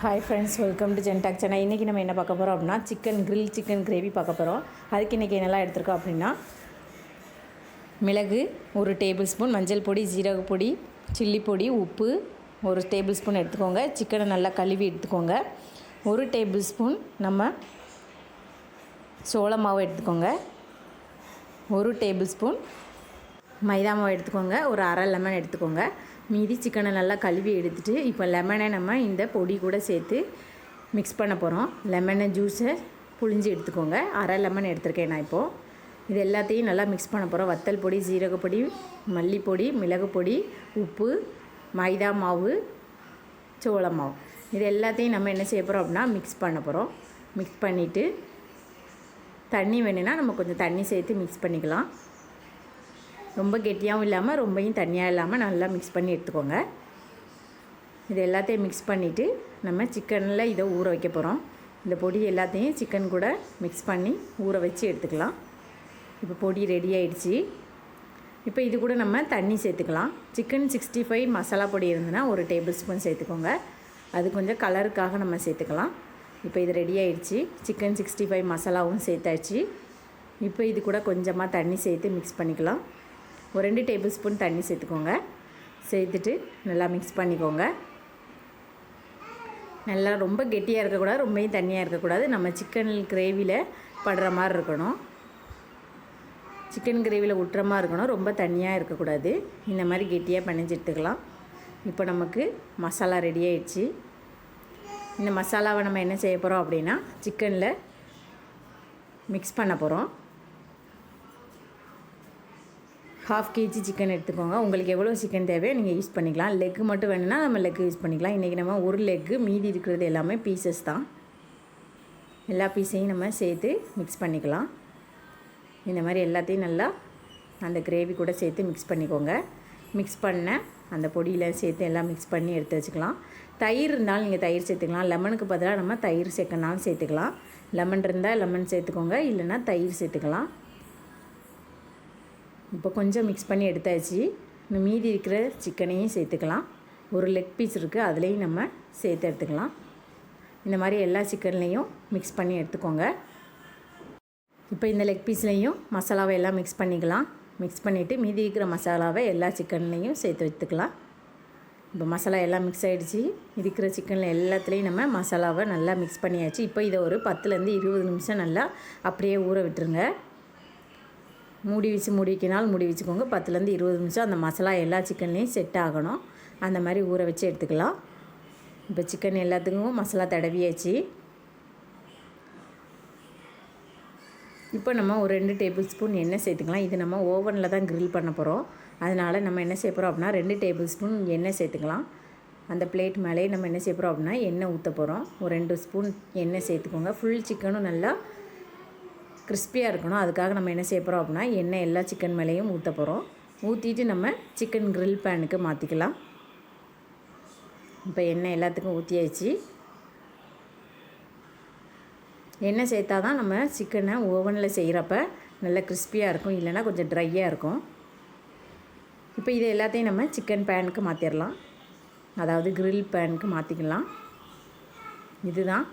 Hi friends welcome to ஜென்டாக் channel இன்றைக்கி நம்ம என்ன பார்க்க போகிறோம் அப்படின்னா சிக்கன் கிரில் சிக்கன் கிரேவி பார்க்க போகிறோம் அதுக்கு இன்றைக்கி என்னெல்லாம் எடுத்துருக்கோம் அப்படின்னா மிளகு ஒரு டேபிள் ஸ்பூன் மஞ்சள் பொடி ஜீரக பொடி சில்லி பொடி உப்பு ஒரு டேபிள் ஸ்பூன் எடுத்துக்கோங்க சிக்கனை நல்லா கழுவி எடுத்துக்கோங்க. ஒரு டேபிள் ஸ்பூன் நம்ம சோள மாவு எடுத்துக்கோங்க. ஒரு டேபிள் ஸ்பூன் மைதா மாவு எடுத்துக்கோங்க. ஒரு அரை லெமன் எடுத்துக்கோங்க. மீதி சிக்கனை நல்லா கழுவி எடுத்துட்டு இப்போ லெமனை நம்ம இந்த பொடி கூட சேர்த்து மிக்ஸ் பண்ண போகிறோம் லெமனை ஜூஸை புழிஞ்சு எடுத்துக்கோங்க. அரை லெமன் எடுத்திருக்கேன் நான் இப்போது இது எல்லாத்தையும் நல்லா மிக்ஸ் பண்ண போகிறோம் வத்தல் பொடி ஜீரகப்பொடி மல்லிப்பொடி மிளகு பொடி உப்பு மைதா மாவு சோள மாவு. இது எல்லாத்தையும் நம்ம என்ன செய்ய போகிறோம் அப்படின்னா மிக்ஸ் பண்ண போகிறோம் மிக்ஸ் பண்ணிவிட்டு தண்ணி வேணும்னா நம்ம கொஞ்சம் தண்ணி சேர்த்து மிக்ஸ் பண்ணிக்கலாம். ரொம்ப கெட்டியாகவும் இல்லாமல் ரொம்பையும் தண்ணியாக இல்லாமல் நல்லா மிக்ஸ் பண்ணி எடுத்துக்கோங்க. இது எல்லாத்தையும் மிக்ஸ் பண்ணிவிட்டு நம்ம சிக்கனில் இதை ஊற வைக்க போகிறோம் இந்த பொடி எல்லாத்தையும் சிக்கன் கூட மிக்ஸ் பண்ணி ஊற வச்சு எடுத்துக்கலாம். இப்போ பொடி ரெடி ஆயிடுச்சு. இப்போ இது கூட நம்ம தண்ணி சேர்த்துக்கலாம். சிக்கன் சிக்ஸ்டி ஃபைவ் மசாலா பொடி இருந்ததுன்னா ஒரு டேபிள் ஸ்பூன் சேர்த்துக்கோங்க. அது கொஞ்சம் கலருக்காக நம்ம சேர்த்துக்கலாம். இப்போ இது ரெடி ஆயிடுச்சு. சிக்கன் சிக்ஸ்டி ஃபைவ் மசாலாவும் சேர்த்தாச்சு. இப்போ இது கூட கொஞ்சமாக தண்ணி சேர்த்து மிக்ஸ் பண்ணிக்கலாம். ஒரு ரெண்டு டேபிள் ஸ்பூன் தண்ணி சேர்த்துக்கோங்க. சேர்த்துட்டு நல்லா மிக்ஸ் பண்ணிக்கோங்க. நல்லா ரொம்ப கெட்டியாக இருக்கக்கூடாது ரொம்பவும் தண்ணியாக இருக்கக்கூடாது. நம்ம சிக்கன் கிரேவியில் படுற மாதிரி இருக்கணும். சிக்கன் கிரேவியில் விட்டுற மாதிரி இருக்கணும். ரொம்ப தண்ணியாக இருக்கக்கூடாது. இந்த மாதிரி கெட்டியாக பிணைஞ்சு எடுத்துக்கலாம். இப்போ நமக்கு மசாலா ரெடி ஆயிடுச்சு. இந்த மசாலாவை நம்ம என்ன செய்ய போகிறோம் அப்படின்னா சிக்கனில் மிக்ஸ் பண்ண போகிறோம் ஹாஃப் கேஜி சிக்கன் எடுத்துக்கோங்க. உங்களுக்கு எவ்வளோ சிக்கன் தேவையோ நீங்கள் யூஸ் பண்ணிக்கலாம். லெக்கு மட்டும் வேணும்னா நம்ம லெக்கு யூஸ் பண்ணிக்கலாம். இன்றைக்கி நம்ம ஒரு லெக்கு மீதி இருக்கிறது எல்லாமே பீசஸ் தான். எல்லா பீஸையும் நம்ம சேர்த்து மிக்ஸ் பண்ணிக்கலாம். இந்த மாதிரி எல்லாத்தையும் நல்லா அந்த கிரேவி கூட சேர்த்து மிக்ஸ் பண்ணிக்கோங்க. மிக்ஸ் பண்ண அந்த பொடியில் சேர்த்து எல்லாம் மிக்ஸ் பண்ணி எடுத்து வச்சுக்கலாம். தயிர் இருந்தாலும் நீங்கள் தயிர் சேர்த்துக்கலாம். லெமனுக்கு பதிலாக நம்ம தயிர் சேர்க்கணாலும் சேர்த்துக்கலாம். லெமன் இருந்தால் லெமன் சேர்த்துக்கோங்க. இல்லைன்னா தயிர் சேர்த்துக்கலாம். இப்போ கொஞ்சம் மிக்ஸ் பண்ணி எடுத்தாச்சு. இன்னும் மீதி இருக்கிற சிக்கனையும் சேர்த்துக்கலாம். ஒரு லெக் பீஸ் இருக்குது அதுலேயும் நம்ம சேர்த்து எடுத்துக்கலாம். இந்த மாதிரி எல்லா சிக்கன்லேயும் மிக்ஸ் பண்ணி எடுத்துக்கோங்க. இப்போ இந்த லெக் பீஸ்லேயும் மசாலாவை எல்லாம் மிக்ஸ் பண்ணிக்கலாம். மிக்ஸ் பண்ணிவிட்டு மீதி இருக்கிற மசாலாவை எல்லா சிக்கன்லேயும் சேர்த்து வைத்துக்கலாம் இப்போ மசாலா எல்லாம் மிக்ஸ் ஆகிடுச்சு இருக்கிற சிக்கனில் எல்லாத்துலேயும் நம்ம மசாலாவை நல்லா மிக்ஸ் பண்ணியாச்சு. இப்போ இதை ஒரு பத்துலேருந்து இருபது நிமிஷம் நல்லா அப்படியே ஊற விட்டுருங்க. மூடி வச்சு மூடி வைக்கினாலும் மூடி வச்சுக்கோங்க. பத்துலேருந்து இருபது நிமிஷம் அந்த மசாலா எல்லா சிக்கன்லேயும் செட் ஆகணும். அந்த மாதிரி ஊற வச்சு எடுத்துக்கலாம். இப்போ சிக்கன் எல்லாத்துக்கும் மசாலா தடவியாச்சு. இப்போ நம்ம ஒரு ரெண்டு டேபிள் ஸ்பூன் எண்ணெய் சேர்த்துக்கலாம். இது நம்ம ஓவனில் தான் க்ரில் பண்ண போகிறோம் அதனால் நம்ம என்ன செய்ய போகிறோம் அப்படின்னா ரெண்டு டேபிள் ஸ்பூன் எண்ணெய் சேர்த்துக்கலாம். அந்த பிளேட் மேலேயே நம்ம என்ன செய்ய போகிறோம் அப்படின்னா எண்ணெய் ஊற்ற போகிறோம் ஒரு ரெண்டு ஸ்பூன் எண்ணெய் சேர்த்துக்கோங்க. ஃபுல் சிக்கனும் நல்லா கிறிஸ்பியாக இருக்கணும். அதுக்காக நம்ம என்ன செய்ய போகிறோம் அப்படின்னா எண்ணெய் எல்லா சிக்கன் மேலேயும் ஊற்ற போகிறோம் ஊற்றிட்டு நம்ம சிக்கன் கிரில் பேனுக்கு மாற்றிக்கலாம் இப்போ எண்ணெய் எல்லாத்துக்கும் ஊற்றியாச்சு எண்ணெய் சேர்த்தா தான் நம்ம சிக்கனை ஓவனில் செய்கிறப்ப நல்லா கிறிஸ்பியாக இருக்கும். இல்லைன்னா கொஞ்சம் ட்ரையாக இருக்கும். இப்போ இது எல்லாத்தையும் நம்ம சிக்கன் பேனுக்கு மாற்றிடலாம் அதாவது கிரில் பேனுக்கு மாற்றிக்கலாம் இதுதான்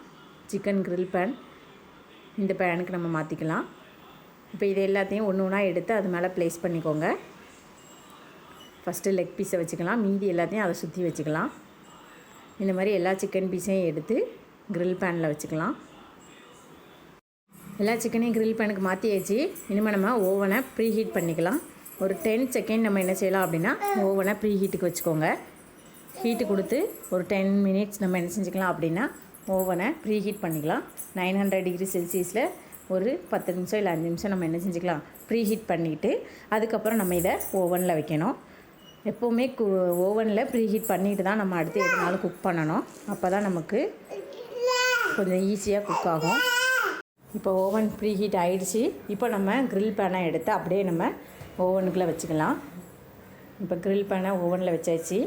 சிக்கன் கிரில் பேன் இந்த பேனுக்கு நம்ம மாற்றிக்கலாம் இப்போ இது எல்லாத்தையும் ஒன்று ஒன்றா எடுத்து அது மேலே ப்ளேஸ் பண்ணிக்கோங்க. ஃபஸ்ட்டு லெக் பீஸை வச்சுக்கலாம். மீதி எல்லாத்தையும் அதை சுற்றி வச்சுக்கலாம். இந்த மாதிரி எல்லா சிக்கன் பீஸையும் எடுத்து க்ரில் பேனில் வச்சுக்கலாம். எல்லா சிக்கனையும் க்ரில் பேனுக்கு மாற்றியாச்சு இனிமேல் நம்ம ஓவனை ப்ரீ ஹீட் பண்ணிக்கலாம். ஒரு டென் செகண்ட் நம்ம என்ன செய்யலாம் அப்படின்னா ஓவனை ப்ரீ ஹீட்டுக்கு வச்சுக்கோங்க. ஹீட்டு கொடுத்து ஒரு டென் மினிட்ஸ் நம்ம என்ன செஞ்சுக்கலாம் அப்படின்னா ஓவனை ப்ரீ ஹீட் பண்ணிக்கலாம். நைன் ஹண்ட்ரட் டிகிரி செல்சியஸில் ஒரு பத்து நிமிஷம் இல்லை அஞ்சு நிமிஷம் நம்ம என்ன செஞ்சுக்கலாம்? ப்ரீ ஹீட் பண்ணிவிட்டு அதுக்கப்புறம் நம்ம இதை ஓவனில் வைக்கணும். எப்போவுமே கு ஓவனில் ப்ரீ ஹீட் பண்ணிட்டு தான் நம்ம அடுத்து எதுனாலும் குக் பண்ணணும். அப்போ தான் நமக்கு கொஞ்சம் ஈஸியாக குக் ஆகும். இப்போ ஓவன் ப்ரீ ஹீட் ஆகிடுச்சு இப்போ நம்ம க்ரில் பேனை எடுத்து அப்படியே நம்ம ஓவனுக்குள்ளே வச்சுக்கலாம். இப்போ க்ரில் பேனை ஓவனில் வச்சாச்சு.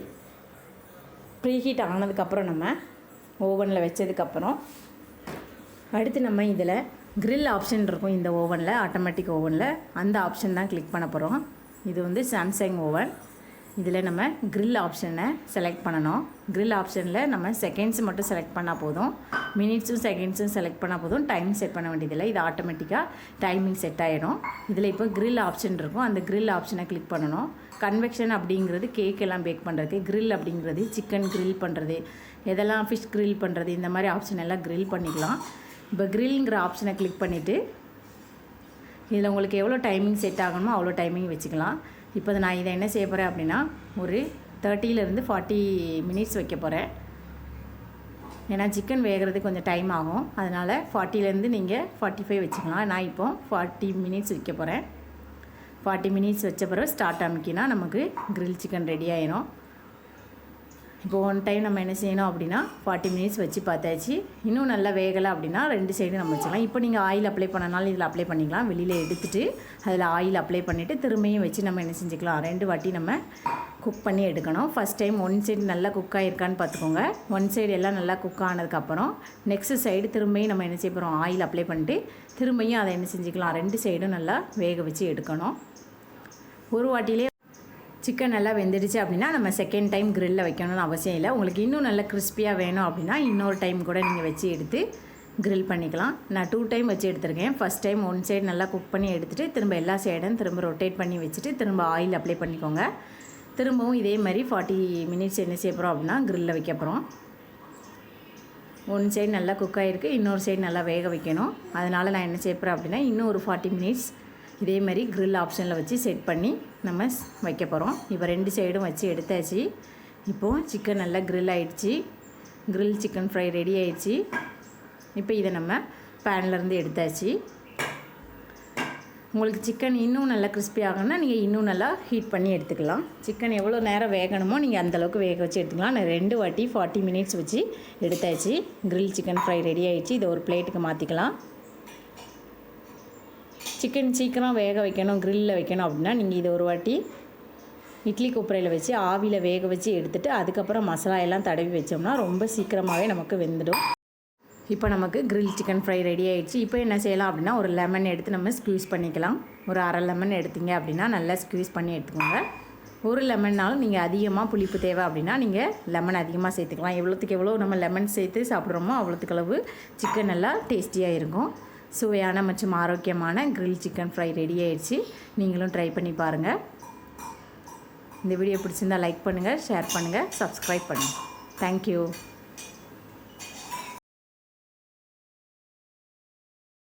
ப்ரீ ஹீட் ஆனதுக்கப்புறம் நம்ம ஓவனில் வச்சதுக்கப்புறம் அடுத்து நம்ம இதில் க்ரில் ஆப்ஷன் இருக்கும் இந்த ஓவனில் ஆட்டோமேட்டிக் ஓவனில் அந்த ஆப்ஷன் தான் கிளிக் பண்ண போகிறோம் இது வந்து சாம்சங் ஓவன் இதில் நம்ம க்ரில் ஆப்ஷனை செலக்ட் பண்ணணும். க்ரில் ஆப்ஷனில் நம்ம செகண்ட்ஸ் மட்டும் செலக்ட் பண்ணால் போதும். மினிட்ஸும் செகண்ட்ஸும் செலக்ட் பண்ணால் போதும். டைம் செட் பண்ண வேண்டியதில்லை. இது ஆட்டோமேட்டிக்காக டைமிங் செட் ஆகிடும் இதில் இப்போ க்ரில் ஆப்ஷன் இருக்கும். அந்த க்ரில் ஆப்ஷனை கிளிக் பண்ணணும். கன்வெக்ஷன் அப்படிங்கிறது கேக் எல்லாம் பேக் பண்ணுறது க்ரில் அப்படிங்கிறது சிக்கன் க்ரில் பண்ணுறது எதெல்லாம் ஃபிஷ் க்ரில் பண்ணுறது இந்த மாதிரி ஆப்ஷன் எல்லாம் க்ரில் பண்ணிக்கலாம். இப்போ க்ரில்ங்கிற ஆப்ஷனை கிளிக் பண்ணிவிட்டு இதில் உங்களுக்கு எவ்வளோ டைமிங் செட் ஆகணுமோ அவ்வளோ டைமிங் வச்சுக்கலாம். இப்போ நான் இதை என்ன செய்ய போகிறேன் அப்படின்னா ஒரு தேர்ட்டியிலேருந்து ஃபார்ட்டி மினிட்ஸ் வைக்க போகிறேன் ஏன்னா சிக்கன் வேகிறது கொஞ்சம் டைம் ஆகும். அதனால் ஃபார்ட்டிலேருந்து நீங்கள் ஃபார்ட்டி ஃபைவ் வச்சுக்கலாம். நான் இப்போ ஃபார்ட்டி மினிட்ஸ் வைக்க போகிறேன் ஃபார்ட்டி மினிட்ஸ் வச்ச பிறகு ஸ்டார்ட் அமைக்கினா நமக்கு கிரில் சிக்கன் ரெடி ஆயிரும். இப்போ ஒன் டைம் நம்ம என்ன செய்யணும் அப்படின்னா ஃபார்ட்டி மினிட்ஸ் வச்சு பார்த்தாச்சு. இன்னும் நல்லா வேகலை அப்படின்னா ரெண்டு சைடு நம்ம வச்சுக்கலாம் இப்போ நீங்கள் ஆயில் அப்ளை பண்ணனாலும் இதில் அப்ளை பண்ணிக்கலாம். வெளியில் எடுத்துட்டு அதில் ஆயில் அப்ளை பண்ணிவிட்டு திரும்பியும் வச்சு நம்ம என்ன செஞ்சுக்கலாம். ரெண்டு வாட்டி நம்ம குக் பண்ணி எடுக்கணும். ஃபஸ்ட் டைம் ஒன் சைடு நல்லா குக் ஆகிருக்கான்னு பார்த்துக்கோங்க. ஒன் சைடு எல்லாம் நல்லா குக் ஆனதுக்கப்புறம் நெக்ஸ்ட் சைடு திரும்பியும் நம்ம என்ன செய்ய போகிறோம் ஆயில் அப்ளை பண்ணிட்டு திரும்பியும் அதை என்ன செஞ்சுக்கலாம்? ரெண்டு சைடும் நல்லா வேக வச்சு எடுக்கணும். ஒரு வாட்டிலே சிக்கன் நல்லா வெந்துடுச்சு அப்படின்னா நம்ம செகண்ட் டைம் கிரில்ல வைக்கணும்னு அவசியம் இல்லை. உங்களுக்கு இன்னும் நல்லா கிறிஸ்பியாக வேணும் அப்படின்னா இன்னொரு டைம் கூட நீங்கள் வச்சு எடுத்து கிரில் பண்ணிக்கலாம். நான் டூ டைம் வச்சு எடுத்திருக்கேன். ஃபஸ்ட் டைம் ஒன் சைடு நல்லா குக் பண்ணி எடுத்துகிட்டு திரும்ப எல்லா சைடும் திரும்ப ரொட்டேட் பண்ணி வச்சுட்டு திரும்ப ஆயில் அப்ளை பண்ணிக்கோங்க. திரும்பவும் இதே மாதிரி ஃபார்ட்டி மினிட்ஸ் என்ன செய்ய போகிறோம் அப்படின்னா grill வைக்க போகிறோம் ஒன் சைடு நல்லா குக் ஆகிருக்கு இன்னொரு சைடு நல்லா வேக வைக்கணும். அதனால் நான் என்ன செய்ய போகிறேன் அப்படின்னா இன்னும் ஒரு ஃபார்ட்டி மினிட்ஸ் இதே மாதிரி க்ரில் ஆப்ஷனில் வச்சு செட் பண்ணி நம்ம ஸ்- வைக்க போகிறோம் இப்போ ரெண்டு சைடும் வச்சு எடுத்தாச்சு. இப்போது சிக்கன் நல்லா க்ரில் ஆகிடுச்சி க்ரில் சிக்கன் ஃப்ரை ரெடி ஆயிடுச்சு. இப்போ இதை நம்ம பேன்லேருந்து எடுத்தாச்சு. உங்களுக்கு சிக்கன் இன்னும் நல்லா கிறிஸ்பி ஆகணும்னா நீங்கள் இன்னும் நல்லா ஹீட் பண்ணி எடுத்துக்கலாம். சிக்கன் எவ்வளோ நேரம் வேகணுமோ நீங்கள் அந்தளவுக்கு வேக வச்சு எடுத்துக்கலாம். நான் ரெண்டு வாட்டி ஃபார்ட்டி மினிட்ஸ் வச்சு எடுத்தாச்சு. க்ரில் சிக்கன் ஃப்ரை ரெடி ஆயிடுச்சு. இதை ஒரு பிளேட்டுக்கு மாற்றிக்கலாம் சிக்கன் சீக்கிரம் வேக வைக்கணும் க்ரில்லில் வைக்கணும் அப்படின்னா நீங்கள் இதை ஒரு வாட்டி இட்லி குப்பரையில் வச்சு ஆவியில் வேக வச்சு எடுத்துகிட்டு அதுக்கப்புறம் மசாலா எல்லாம் தடவி வச்சோம்னா ரொம்ப சீக்கிரமாகவே நமக்கு வெந்துடும். இப்போ நமக்கு கிரில் சிக்கன் ஃப்ரை ரெடி ஆகிடுச்சு இப்போ என்ன செய்யலாம் அப்படின்னா ஒரு லெமன் எடுத்து நம்ம ஸ்க்யூஸ் பண்ணிக்கலாம். ஒரு அரை லெமன் எடுத்தீங்க அப்படின்னா நல்லா ஸ்க்யூஸ் பண்ணி எடுத்துக்கோங்க. ஒரு லெமன்னாலும் நீங்கள் அதிகமாக புளிப்பு தேவை அப்படின்னா நீங்கள் லெமன் அதிகமாக சேர்த்துக்கலாம். எவ்வளோத்துக்கு எவ்வளோ நம்ம லெமன் சேர்த்து சாப்பிட்றோமோ அவ்வளோத்துக்கு அளவு சிக்கன் நல்லா டேஸ்டியாக இருக்கும். சுவையான மற்றும் ஆரோக்கியமான கிரில் சிக்கன் ஃப்ரை ரெடி ஆயிடுச்சு. நீங்களும் ட்ரை பண்ணி பாருங்கள் இந்த வீடியோ பிடிச்சிருந்தா லைக் பண்ணுங்கள் ஷேர் பண்ணுங்கள் சப்ஸ்கிரைப் பண்ணுங்கள் தேங்க்யூ